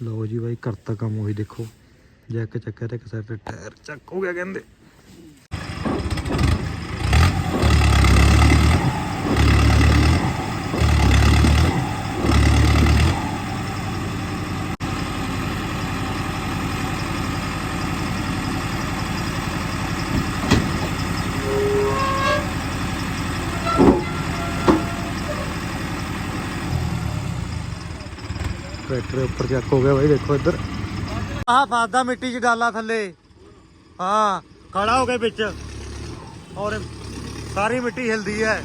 ਲਓ ਜੀ ਬਾਈ, ਕਰਤਾ ਕੰਮ ਉਹੀ ਦੇਖੋ। ਜੈਕ ਚੱਕਿਆ ਤੇ ਇੱਕ ਸਾਈਡ ਤੇ ਟਾਇਰ ਚੱਕ ਹੋ ਗਿਆ ਕਹਿੰਦੇ। ਟਰੈਕਟਰ ਉੱਪਰ ਚੱਕ ਹੋ ਗਿਆ ਬਾਈ, ਦੇਖੋ ਇੱਧਰ। ਆਹ ਫਾਦਾ ਮਿੱਟੀ 'ਚ ਗਾਲਾ ਥੱਲੇ। ਹਾਂ, ਖੜਾ ਹੋ ਗਿਆ ਵਿੱਚ। ਔਰ ਸਾਰੀ ਮਿੱਟੀ ਹਿਲਦੀ ਹੈ।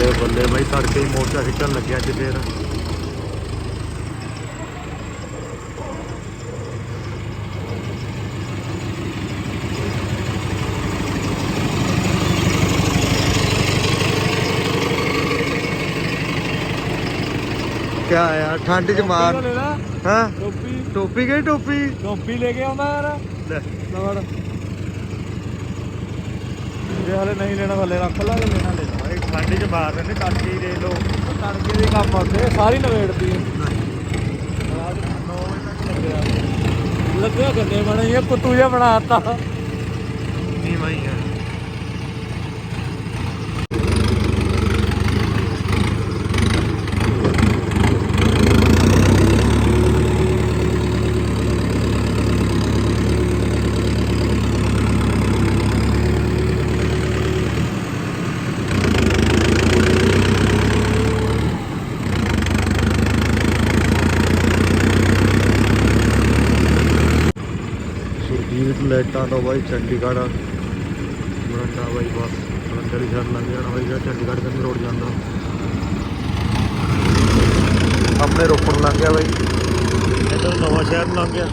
ਬੱਲੇ ਬੱਲੇ ਬਾਈ ਤੜਕੇ ਹੀ ਮੋਰਚਾ ਖਿੱਚਣ ਲੱਗਿਆ ਅੱਜ ਫੇਰ। ਕਿਆ ਯਾਰ ਠੰਡ ਚ ਮਾਰ। ਹਾਂ? ਟੋਪੀ। ਟੋਪੀ ਗਈ ਟੋਪੀ? ਟੋਪੀ ਲੈ ਕੇ ਆਉਂਦਾ ਯਾਰ। ਲੈ। ਲਵੜ ਜੇ ਹਲੇ ਨਹੀਂ ਲੈਣਾ ਭਲੇ ਰੱਖ ਲਾ ਲੈਣਾ ਲੈ। ਠੰਡ ਚ ਮਾਰ ਦਿੰਦੇ ਤੜਕੇ ਹੀ ਦੇ ਲੋ ਤੜਕੇ ਦੇ ਕੰਮ ਆਉਂਦੇ ਸਾਰੀ ਨਵੇੜਦੀ ਹੈ ਰਾਤ 9 ਵਜੇ ਤੱਕ ਲੱਗਿਆ ਲੱਗਿਆ ਬਣੇ ਇਹ ਕੁੱਤੂ ਜਿਹਾ ਬਣਾਤਾ ਨਹੀਂ ਮਾਈ ਹੈ। ਸੁਰਜੀਤ ਬਾਈ, ਚੰਡੀਗੜ੍ਹ। ਮਰੰਡਾ ਬਾਈ, ਬਸ। ਮਰੰਡਾ ਦੀ ਛੱਡ ਲੰਘ ਜਾਣਾ ਬਾਈ, ਜਿਹੜਾ ਚੰਡੀਗੜ੍ਹ ਕੰਨੀ ਰੋਡ ਜਾਂਦਾ। ਆਪਣੇ ਰੋਪੜ ਲੰਘ ਗਿਆ ਬਾਈ। ਇੱਧਰ ਨਵਾਂ ਸ਼ਹਿਰ ਨੂੰ ਲੰਘ ਗਿਆ।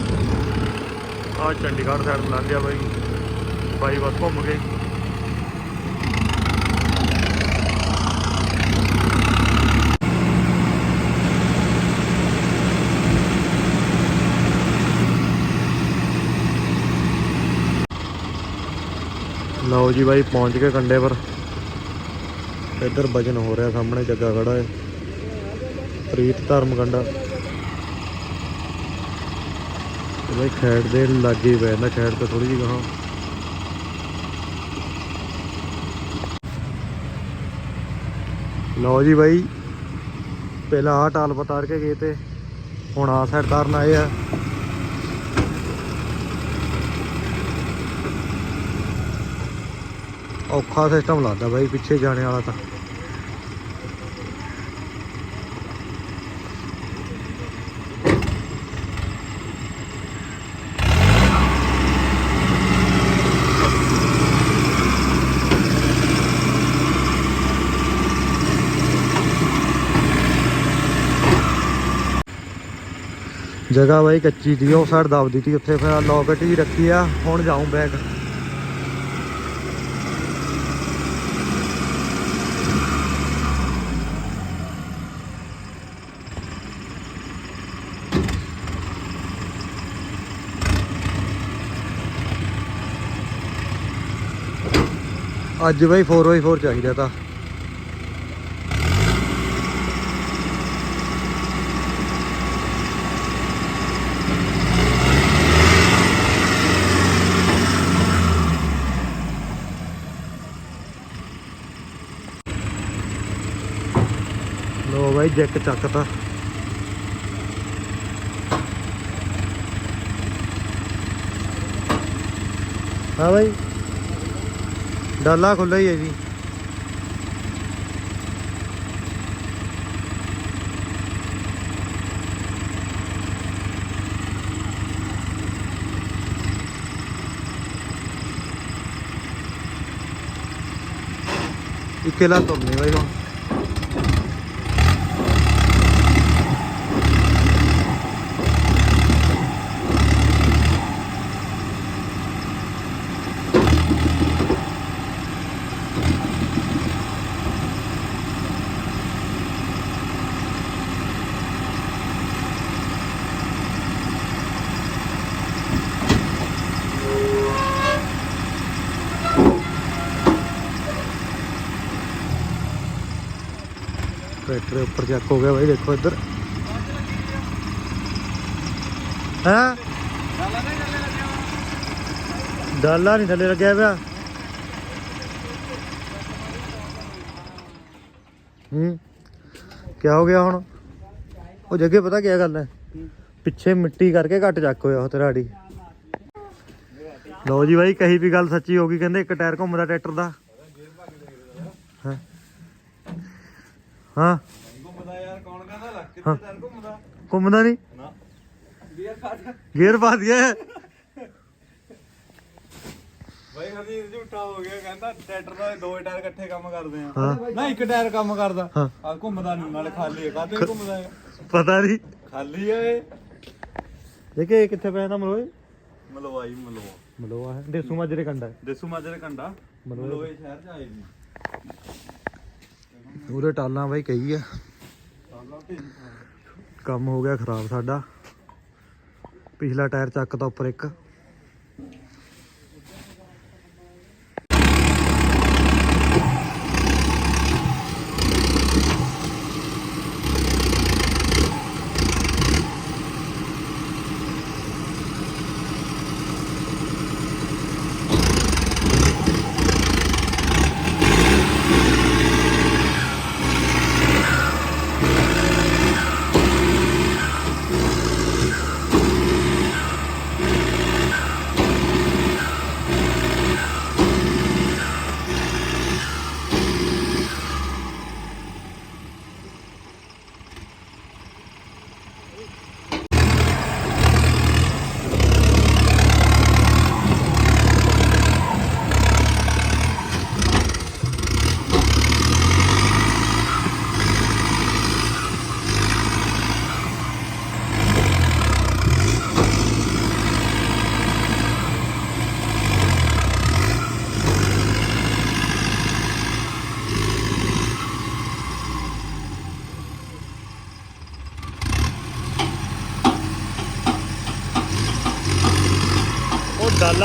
ਆ ਚੰਡੀਗੜ੍ਹ ਸਾਈਡ ਨੂੰ ਲੰਘ ਗਿਆ ਬਾਈ। ਬਾਈ ਬਸ ਘੁੰਮ ਗਏ। ਲਓ ਜੀ ਬਾਈ, ਪਹੁੰਚ ਗਏ ਕੰਡੇ ਪਰ। ਇੱਧਰ ਵਜਨ ਹੋ ਰਿਹਾ, ਸਾਹਮਣੇ ਜੱਗਾ ਖੜਾ ਹੈ ਪ੍ਰੀਤ ਧਰਮ ਕੰਡਾ। ਤੇ ਖੈੜ ਦੇ ਲਾਗੇ ਹੀ ਪੈ ਜਾਂਦਾ, ਖੈੜ ਤੇ ਥੋੜੀ ਜਿਹੀ ਗਾਹਾਂ। ਲਓ ਜੀ ਬਾਈ, ਪਹਿਲਾਂ ਆਹ ਟਾਲ ਪਤਾਰ ਕੇ ਗਏ ਤੇ ਹੁਣ ਆਹ ਸਾਈਡ ਤਾਰਨ ਆਏ ਆ। ਔਖਾ ਸਿਸਟਮ ਲੱਗਦਾ ਬਾਈ, ਪਿੱਛੇ ਜਾਣੇ ਵਾਲਾ ਤਾਂ। ਜਗ੍ਹਾ ਬਾਈ ਕੱਚੀ ਦੀ, ਉਹ ਸਾਈਡ ਦਬਦੀ ਤੀ ਉੱਥੇ ਫਿਰ ਲੋਕਟ ਹੀ ਰੱਖੀ ਆ, ਹੁਣ ਜਾਉਂ ਬੈਗ ਅੱਜ ਬਾਈ 4x4 ਚਾਹੀਦਾ ਤਾਂ। ਲੋ ਬਾਈ ਜੈਕ ਚੱਕਤਾ। ਹਾਂ ਬਾਈ। ਡਾਲਾ ਖੁੱਲਾ ਹੀ ਹੈ ਜੀ। ਇਕੇਲਾ ਤੁਰਨੇ ਬਾਈ ਹੁਣ। ਟਰੈਕਟਰ ਉੱਪਰ ਚੱਕ ਹੋ ਗਿਆ ਬਾਈ, ਦੇਖੋ ਇੱਧਰ। ਹਾਂ? ਡਾਲਾ ਨਹੀਂ ਥੱਲੇ ਲੱਗਿਆ ਪਿਆ। ਹੂੰ ਕੀ ਹੋ ਗਿਆ ਹੁਣ? ਉਹ ਜੱਗੇ, ਪਤਾ ਕੀ ਗੱਲ ਹੈ? ਪਿੱਛੇ ਮਿੱਟੀ ਕਰਕੇ ਘੱਟ ਚੱਕ ਹੋਇਆ ਉਹ ਤੇਰਾੜੀ। ਲਓ ਜੀ ਬਾਈ, ਕਹੀ ਵੀ ਗੱਲ ਸੱਚੀ ਹੋ ਗਈ, ਕਹਿੰਦੇ ਇੱਕ ਟਾਇਰ ਘੁੰਮਦਾ ਟਰੈਕਟਰ ਦਾ। ਹਾਂ? ਹਾਂ। ਘੁੰਮਦਾ ਯਾਰ ਕੌਣ ਕਹਿੰਦਾ ਲੱਗ? ਹਾਂ। ਕਿੱਥੇ ਤਰ ਘੁੰਮਦਾ? ਘੁੰਮਦਾ ਨਹੀਂ? ਨਾ। ਬੀਅਰ ਕੱਢ ਗੇਅਰ ਪਾ ਦਿਆ ਹਰਜੀਤ ਝੂਠਾ ਹੋ ਗਿਆ ਕਹਿੰਦਾ ਟਰੈਕਟਰ ਦਾ ਦੋ ਟਾਇਰ ਇਕੱਠੇ ਕੰਮ ਕਰਦੇ ਆ। ਨਾ ਇੱਕ ਟਾਇਰ ਕੰਮ ਕਰਦਾ। ਆ ਘੁੰਮਦਾ ਨਹੀਂ ਨਾਲੇ ਖਾਲੀ ਹੈ ਕਾਹਦੇ ਘੁੰਮਦਾ ਹੈ ਪਤਾ ਨਹੀਂ। ਖਾਲੀ ਹੈ ਇਹ। ਦੇਖੇ ਕਿੱਥੇ ਤਾਂ ਮਲੋਏ? ਮਲਵਾਈ ਮਲਵਾ। ਮਲੋਆ ਹੈ। ਦੇਸੂ ਮਾਜਰੇ ਕੰਡਾ ਦੇਸੂ ਮਾਜਰੇ ਕੰਡਾ। ਮਲਵਾਈ। ਸ਼ਹਿਰ ਚ ਆਏ ਨਹੀਂ ਉਹਦੇ ਟਾਲਾਂ ਬਾਈ ਕਹੀ ਆ। ਕੰਮ ਹੋ ਗਿਆ ਖਰਾਬ ਸਾਡਾ। ਪਿਛਲਾ ਟਾਇਰ ਚੱਕ ਚੱਕਦਾ ਉੱਪਰ ਇੱਕ।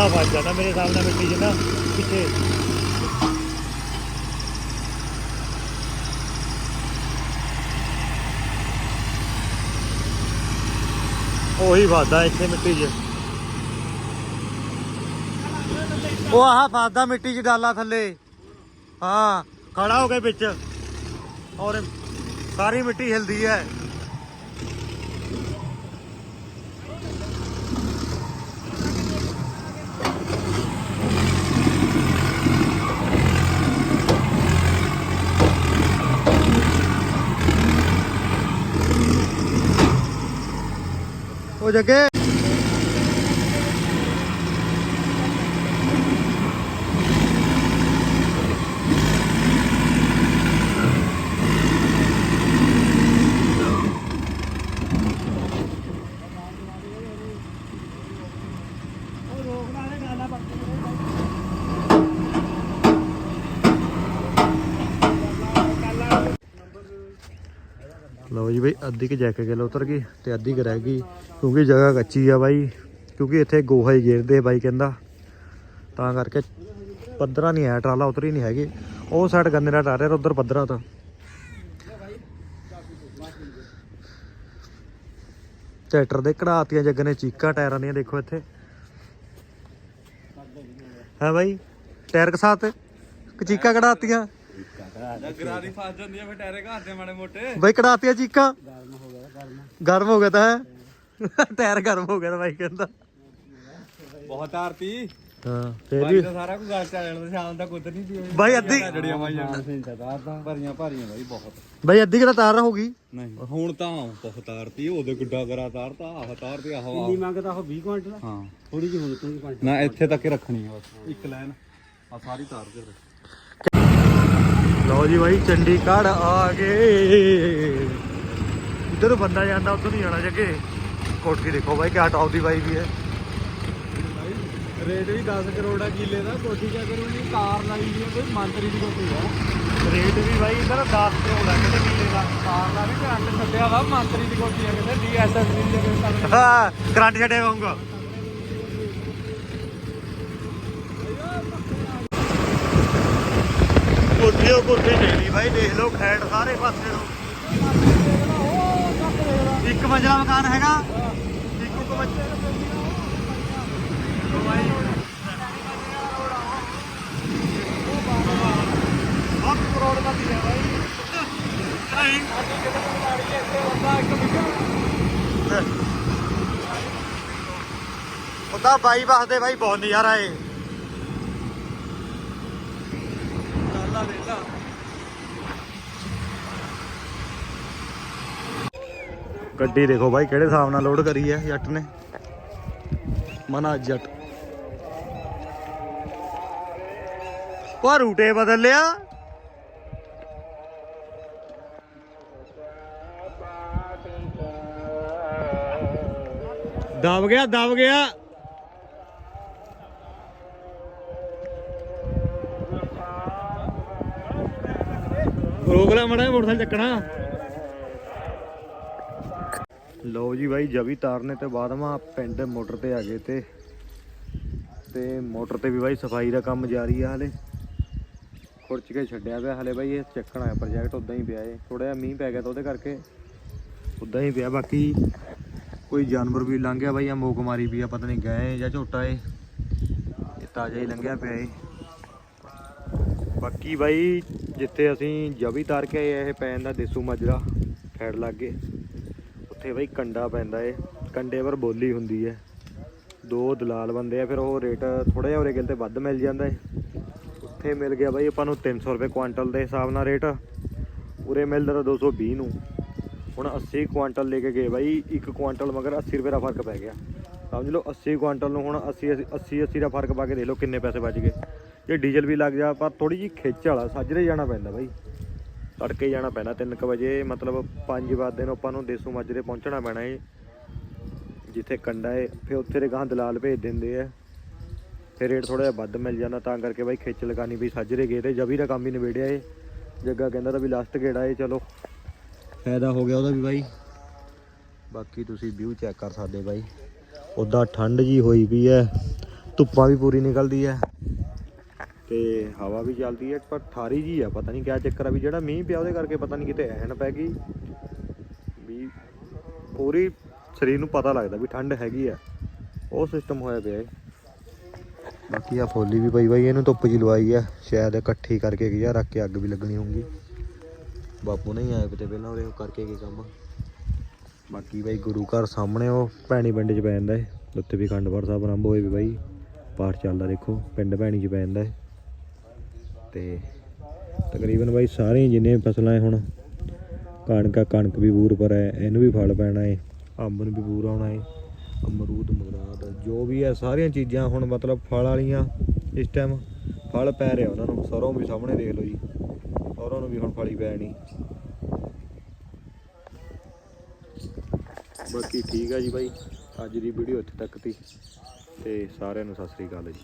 ਉਹ ਡਾਲਾ ਜਾਂਦਾ ਮੇਰੇ ਸਾਹਮਣੇ ਮਿੱਟੀ 'ਚ ਨਾ ਪਿੱਛੇ ਉਹੀ ਵਾਦਾ ਇੱਥੇ ਮਿੱਟੀ 'ਚ। ਉਹ ਆਹ ਫਾਦਾ ਮਿੱਟੀ 'ਚ ਡਾਲਾ ਥੱਲੇ। ਹਾਂ, ਖੜਾ ਹੋ ਕੇ ਵਿੱਚ। ਔਰ ਸਾਰੀ ਮਿੱਟੀ ਹਿਲਦੀ ਹੈ। ਉਹ ਜੱਗੇ ਲਓ ਜੀ ਬਈ, ਅੱਧੀ ਕਿ ਜੈਕ ਗਿਲ ਉਤਰ ਗਈ ਤੇ ਅੱਧੀ ਕੁ ਰਹਿ ਗਈ। ਕਿਉਂਕਿ ਜਗ੍ਹਾ ਕੱਚੀ ਆ ਬਾਈ, ਕਿਉਂਕਿ ਇੱਥੇ ਗੋਹਾ ਹੀ ਗੇਰਦੇ ਬਾਈ ਕਹਿੰਦਾ। ਤਾਂ ਕਰਕੇ ਪੱਧਰਾ ਨਹੀਂ ਹੈ ਟਰਾਲਾ ਉਤਰੀ ਨਹੀਂ ਹੈਗੀ। ਉਹ ਸਾਈਡ ਗੰਨੇ ਦਾ ਟਾਇਰ ਉਧਰ ਪੱਧਰਾ ਤਾਂ। ਟਰੈਕਟਰ ਦੇ ਕਢਾਤੀਆਂ ਜੱਗ ਨੇ ਚੀਕਾਂ ਟਾਇਰਾਂ ਦੀਆਂ, ਦੇਖੋ ਇੱਥੇ। ਹੈ ਬਾਈ, ਟਾਇਰ ਕਸਾਤੇ ਚੀਕਾਂ ਕਢਾਤੀਆਂ? ਗਰਾਰੀ ਫਸ ਜਾਂਦੀ ਆ ਫਿਰ ਟਾਇਰੇ ਘਰ ਦੇ ਮਾੜੇ ਮੋਟੇ। ਬਾਈ ਕਢਾਤੀਆਂ ਚੀਕਾਂ? ਗਰਮ ਹੋ ਗਿਆ ਤਾਂ ਹੈ। ਟਾਇਰ ਗਰਮ ਹੋ ਗਿਆ ਤਾਂ ਬਾਈ ਕਹਿੰਦਾ। ਬਹੁਤ ਆਰਤੀ ਹਾਂ ਫੇਰ ਵੀ ਤਾਂ ਸਾਰਾ ਕੁਝ ਗੱਲ ਚ ਆ ਜਾਣਾ ਸ਼ਾਮ ਤੱਕ ਕੁਝ ਨਹੀਂ ਪੀਣੀ ਬਾਈ ਅੱਧੀ ਜੜੀਆਂ ਮਾਈਆਂ ਭਰੀਆਂ ਭਰੀਆਂ ਬਾਈ ਬਹੁਤ। ਬਾਈ ਅੱਧੀ ਕਿਹੜਾ ਤਾਰ ਹੋਗੀ ਨਹੀਂ ਹੁਣ ਤਾਂ ਬਹੁਤ ਤਾਰਤੀ ਉਹਦੇ ਗੁੱਡਾ ਕਰਾ ਤਾਰਤਾ ਆਹ ਤਾਰਤੀ ਆਹ ਕਿੰਨੀ ਮੰਗਦਾ ਉਹ 20 ਕੁਇੰਟਲ ਹਾਂ। ਥੋੜੀ ਜਿਹੀ ਹੁਣ ਤੂੰ ਕੁਇੰਟਲ ਨਾ ਇੱਥੇ ਤੱਕ ਹੀ ਰੱਖਣੀ ਆ ਬਸ। ਇੱਕ ਲਾਈਨ ਆ ਸਾਰੀ ਤਾਰ ਦੇ ਲਓ ਜੀ ਬਾਈ ਚੰਡੀਗੜ੍ਹ ਆ ਗਏ। ਇੱਧਰ ਬੰਦਾ ਜਾਂਦਾ ਉੱਧਰ ਨਹੀਂ ਜਾਣਾ ਜੱਗੇ। ਕੋਠੀ ਦੇਖੋ ਬਾਈ ਕਿਆ ਟੌਪ ਦੀ ਬਾਈ ਵੀ ਹੈ। ਰੇਟ ਵੀ 10 ਕਰੋੜ ਆ ਕਿੱਲੇ ਦਾ ਕੋਠੀ ਕਿਆ ਕਰੂਗੀ? ਕਾਰ ਲਾਈ ਦੀ ਆ, ਕੋਈ ਮੰਤਰੀ ਦੀ ਕੋਠੀ ਆ। ਰੇਟ ਵੀ ਬਾਈ ਇੱਧਰ 10 ਕਰੋੜ ਆ ਕਿਤੇ ਕਿੱਲੇ ਦਾ। ਕਾਰ ਦਾ ਵੀ ਕਰੰਟ ਛੱਡਿਆ ਵਾ ਮੰਤਰੀ ਦੀ ਕੋਠੀ ਆ ਕਹਿੰਦੇ ਡੀਐਸਐਸ ਦੀ ਜਗ੍ਹਾ ਹਾਂ ਕਰੰਟ ਛੱਡਿਆ ਹੋਊਗਾ ਕੋਠੀ ਉਹ ਕੋਠੀ ਨਹੀਂ ਬਾਈ ਦੇਖ ਲਓ ਖੈੜ ਸਾਰੇ ਪਾਸੇ ਨੂੰ ਇੱਕ ਮੰਜ਼ਲਾ ਮਕਾਨ ਹੈਗਾ। ਇੱਕ ਇੱਕ ਬੱਚੇ ਕਰੋੜ ਦਾ ਦਿਆ ਬਾਈ। ਨਹੀਂ। ਉਹਦਾ ਬਾਈ ਵਾਸਤੇ ਬਾਈ ਬਹੁਤ ਨਜ਼ਾਰਾ ਏ। ਗੱਡੀ ਦੇਖੋ ਬਾਈ, ਕਿਹੜੇ ਹਿਸਾਬ ਨਾਲ ਲੋਡ ਕਰੀ ਹੈ ਜੱਟ ਨੇ। ਮਨਾ ਜੱਟ। ਉਹ ਰੂਟੇ ਬਦਲ ਲਿਆ ਦਬ ਗਿਆ ਦਬ ਗਿਆ। ਰੋਕ ਲੈ ਮੜਾ ਮੋਟਰਸਾਈਕਲ ਚੱਕਣਾ। ਲਓ ਜੀ ਬਾਈ, ਜਵੀ ਤਾਰਨੇ ਤੇ ਬਾਅਦ ਮਾ ਪਿੰਡ ਮੋਟਰ ਤੇ ਆ ਗਏ ਤੇ। ਤੇ ਮੋਟਰ ਤੇ ਵੀ ਬਾਈ ਸਫ਼ਾਈ ਦਾ ਕੰਮ ਜਾਰੀ ਆ ਹਲੇ। ਖੁਰਚ ਕੇ ਛੱਡਿਆ ਪਿਆ ਹਲੇ ਬਾਈ, ਇਹ ਚੱਕਣਾ ਹੈ ਪ੍ਰੋਜੈਕਟ ਉਦਾਂ ਹੀ ਪਿਆ ਏ ਥੋੜਾ ਜਿਹਾ ਮੀਂਹ ਪੈ ਗਿਆ ਤਾਂ ਉਹਦੇ ਕਰਕੇ ਉਦਾਂ ਹੀ ਪਿਆ। ਬਾਕੀ ਕੋਈ ਜਾਨਵਰ ਵੀ ਲੰਘ ਗਿਆ ਬਾਈ ਆ ਮੋਕ ਮਾਰੀ ਵੀ ਆ, ਪਤਾ ਨਹੀਂ ਗਏ ਜਾਂ ਝੋਟਾ ਏ। ਇਹ ਤਾਜ਼ਾ ਹੀ ਲੰਘਿਆ ਪਿਆ ਏ। ਬਾਕੀ ਬਾਈ, ਜਿੱਥੇ ਅਸੀਂ ਜਵੀ ਤਾਰ ਕੇ ਆਏ ਇਹ ਪੈ ਜਾਂਦਾ ਦੇਸੂ ਮਾਜਰਾ ਫੈਡ ਲੱਗ ਗਏ। ਉੱਥੇ ਬਾਈ ਕੰਡਾ ਪੈਂਦਾ ਏ, ਕੰਡੇ ਪਰ ਬੋਲੀ ਹੁੰਦੀ ਹੈ ਦੋ ਦਲਾਲ ਬੰਦੇ ਆ, ਫਿਰ ਉਹ ਰੇਟ ਥੋੜਾ ਜਿਹਾ ਉਰੇ ਗਿਲ ਤੇ ਵੱਧ ਮਿਲ ਜਾਂਦਾ ਏ। ਉੱਥੇ ਮਿਲ ਗਿਆ ਬਾਈ ਆਪਾਂ ਨੂੰ 300 ਰੁਪਏ ਕੁਆਂਟਲ ਦੇ ਹਿਸਾਬ ਨਾਲ ਰੇਟ। ਉਰੇ ਮਿਲਦਾ ਤਾਂ 220 ਨੂੰ। ਹੁਣ 80 ਕੁਆਂਟਲ ਲੈ ਕੇ ਗਏ ਬਾਈ, ਇੱਕ ਕੁਆਂਟਲ ਮਗਰ 80 ਰੁਪਏ ਦਾ ਫ਼ਰਕ ਪੈ ਗਿਆ। ਸਮਝ ਲਓ 80 ਕੁਆਂਟਲ ਨੂੰ ਹੁਣ 80 80 80 ਦਾ ਫ਼ਰਕ ਪਾ ਕੇ ਦੇਖ ਲਓ ਕਿੰਨੇ ਪੈਸੇ ਬਚ ਗਏ। ਜੇ ਡੀਜ਼ਲ ਵੀ ਲੱਗ ਜਾ ਪਰ ਥੋੜੀ ਜੀ ਖਿੱਚ ਵਾਲਾ, ਸਾਜਰੇ ਜਾਣਾ ਪੈਂਦਾ ਬਾਈ। ਤੜਕੇ ਜਾਣਾ ਪੈਣਾ 3:00 ਵਜੇ, ਮਤਲਬ 5 ਵਜੇ ਨੂੰ, ਆਪਾਂ ਨੂੰ ਦੇਸੂ ਮਾਜਰੇ ਪਹੁੰਚਣਾ ਪੈਣਾ ਏ। ਜਿੱਥੇ ਕੰਡਾ ਏ, ਫਿਰ ਉੱਥੇ ਦੇ ਗਾਂ ਦਲਾਲ ਭੇਜ ਦਿੰਦੇ ਆ। ਫਿਰ ਰੇਟ ਥੋੜਾ ਜਿਹਾ ਵੱਧ ਮਿਲ ਜਾਂਦਾ, ਤਾਂ ਕਰਕੇ ਬਾਈ ਖਿੱਚ ਲਗਾਨੀ ਵੀ ਸਾਜਰੇ ਗਏ ਤੇ ਜਵੀ ਦਾ ਕੰਮ ਹੀ ਨਿਬੇੜਿਆ ਏ। ਜੱਗਾ ਕਹਿੰਦਾ ਤਾਂ ਵੀ ਲਾਸਟ ਗੇੜਾ ਏ, ਚਲੋ। ਫਾਇਦਾ ਹੋ ਗਿਆ ਉਹਦਾ ਵੀ ਬਾਈ। ਬਾਕੀ ਤੁਸੀਂ ਵਿਊ ਚੈੱਕ ਕਰ ਸਕਦੇ ਬਾਈ। ਉਦਾਂ ਠੰਡ ਜੀ ਹੋਈ ਵੀ ਐ ਧੁੱਪਾਂ ਵੀ ਪੂਰੀ ਨਿਕਲਦੀ ਐ ਤੇ ਹਵਾ ਵੀ ਚੱਲਦੀ ਹੈ, ਪਰ ਠਾਰੀ ਜੀ ਆ, ਪਤਾ ਨਹੀਂ ਕਿਆ ਚੱਕਰ ਆ ਵੀ ਜਿਹੜਾ ਮੀਂਹ ਪਿਆ ਉਹਦੇ ਕਰਕੇ ਪਤਾ ਨਹੀਂ ਕਿਤੇ ਐਨ ਪੈ ਗਈ। ਵੀ ਪੂਰੀ ਸਰੀਰ ਨੂੰ ਪਤਾ ਲੱਗਦਾ ਵੀ ਠੰਡ ਹੈਗੀ ਆ। ਉਹ ਸਿਸਟਮ ਹੋਇਆ ਪਿਆ ਹੈ ਬਾਕੀ ਆ ਫੋਲੀ ਵੀ ਪਈ ਬਾਈ, ਇਹਨੂੰ ਧੁੱਪ ਜੀ ਲਵਾਈ ਆ। ਸ਼ਾਇਦ ਇਕੱਠੀ ਕਰਕੇ ਗਿਆ ਰੱਖ ਕੇ ਅੱਗ ਵੀ ਲੱਗਣੀ ਹੋਊਗੀ। ਬਾਪੂ ਨਹੀਂ ਆਏ ਕਿਤੇ ਪਹਿਲਾਂ ਉਹਦੇ ਕਰਕੇ ਕੀ ਕੰਮ। ਬਾਕੀ ਬਾਈ ਗੁਰੂ ਘਰ ਸਾਹਮਣੇ, ਉਹ ਭੈਣੀ ਪਿੰਡ 'ਚ ਪੈ ਜਾਂਦਾ ਹੈ ਉੱਥੇ ਵੀ ਖੰਡਪਾਠ ਸਾਹਿਬ ਆਰੰਭ ਹੋਏ ਵੀ ਬਾਈ। ਪਾਠ ਚੱਲਦਾ ਦੇਖੋ, ਪਿੰਡ ਭੈਣੀ 'ਚ ਪੈ ਜਾਂਦਾ ਏ। ਤੇ ਤਕਰੀਬਨ ਬਾਈ ਸਾਰੇ ਜਿੰਨੇ ਫਸਲਾਂ ਏ ਹੁਣ ਕਣਕ ਆ, ਕਣਕ ਵੀ ਬੂਰ ਪਰ ਹੈ ਇਹਨੂੰ ਵੀ ਫਲ ਪੈਣਾ ਏ ਅੰਬ ਨੂੰ ਵੀ ਬੂਰ ਆਉਣਾ ਏ ਅਮਰੂਦ ਮਗਰਾਦ ਜੋ ਵੀ ਹੈ ਸਾਰੀਆਂ ਚੀਜ਼ਾਂ ਹੁਣ ਮਤਲਬ ਫਲ ਵਾਲੀਆਂ ਇਸ ਟਾਈਮ ਫਲ ਪੈ ਰਿਹਾ ਉਹਨਾਂ ਨੂੰ ਸਰੋਂ ਵੀ ਸਾਹਮਣੇ ਦੇਖ ਲਓ ਜੀ ਸਰੋਂ ਨੂੰ ਵੀ ਹੁਣ ਫਲੀ ਪੈਣੀ। ਬਾਕੀ ਠੀਕ ਆ ਜੀ ਬਾਈ ਅੱਜ ਦੀ ਵੀਡੀਓ ਇੱਥੇ ਤੱਕ ਤੀ ਤੇ ਸਾਰਿਆਂ ਨੂੰ ਸਤਿ ਸ੍ਰੀ ਅਕਾਲ ਜੀ।